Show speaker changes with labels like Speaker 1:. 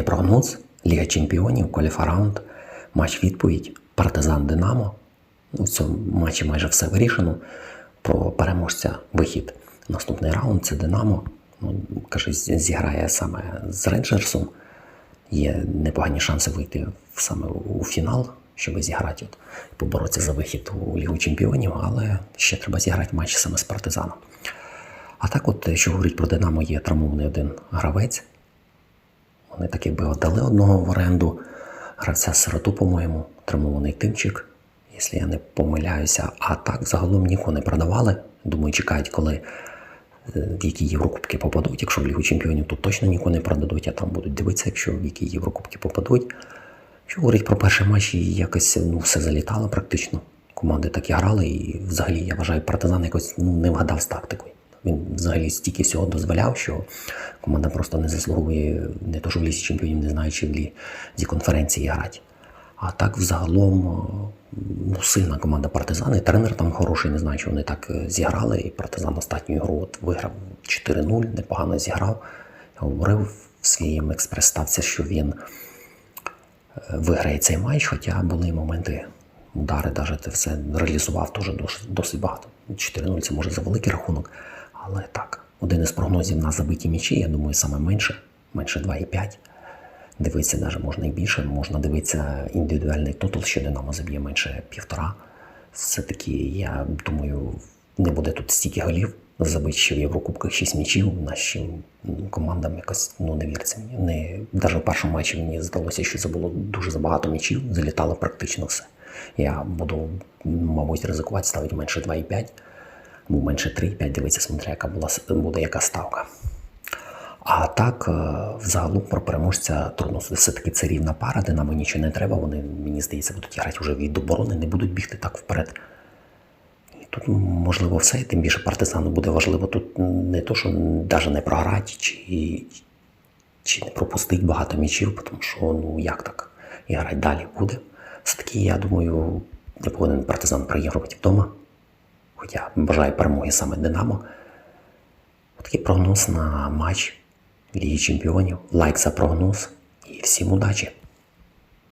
Speaker 1: Не прогноз, Ліга Чемпіонів, кваліфараунд, матч відповідь, Партизан Динамо. У цьому матчі майже все вирішено. Про переможця вихід. Наступний раунд це Динамо. Ну, каже, зіграє саме з Рейнджерсом. Є непогані шанси вийти саме у фінал, щоб зіграти, от, поборотися за вихід у Лігу Чемпіонів, але ще треба зіграти матч саме з партизаном. А так, от, що говорить про Динамо, є травмований один гравець. Вони так якби отдали одного в оренду. Гравця сироту, по-моєму, травмований тимчик, якщо я не помиляюся. А так загалом нікого не продавали. Думаю, чекають, коли е, які Єврокубки попадуть. Якщо в Лігу Чемпіонів, то точно нікого не продадуть, а там будуть дивитися, якщо в які Єврокубки попадуть. Що говорить про перший матч, і якось ну, все залітало практично. Команди так і грали, і взагалі я вважаю, партизан якось ну, не вгадав з тактикою. Він взагалі стільки всього дозволяв, що команда просто не заслуговує не то, що в лісі чемпіонів, не знаю, чи в лізі конференції грати. А так, взагалом, е, ну, сильна команда партизан. І тренер там хороший, не знаю, чи вони так е, зіграли. І партизан останню ігру от виграв 4-0, непогано зіграв. Я говорив в своїм експрес-ставці, що він е, виграє цей матч, хоча були моменти, удари, навіть це все реалізував досить, досить багато. 4-0 це може за великий рахунок, але так. Один із прогнозів на забиті м'ячі, я думаю, саме менше, менше 2,5. Дивитися навіть можна і більше, можна дивитися індивідуальний тотал, що Динамо заб'є менше півтора. Все-таки, я думаю, не буде тут стільки голів. Забити ще в Єврокубках 6 м'ячів. Нашим командам якось ну, не віриться мені. Не, навіть в першому матчі мені здалося, що це було дуже забагато м'ячів, залітало практично все. Я буду, мабуть, ризикувати, ставити менше 2,5, або менше 3,5, дивитися, смотря, яка була, буде яка ставка. А так, е, взагалом про переможця трудно. Все-таки це рівна пара, де нам нічого не треба. Вони, мені здається, будуть грати вже від оборони, не будуть бігти так вперед. Тут, можливо, все, і тим більше партизану буде важливо тут не то, що навіть не програти, чи, чи не пропустити багато м'ячів, тому що ну як так? І грати далі буде. Все-таки, я думаю, не повинен партизан проігрувати вдома. Хоча бажаю перемоги саме Динамо. Такий прогноз на матч Ліги Чемпіонів. Лайк за прогноз і всім удачі!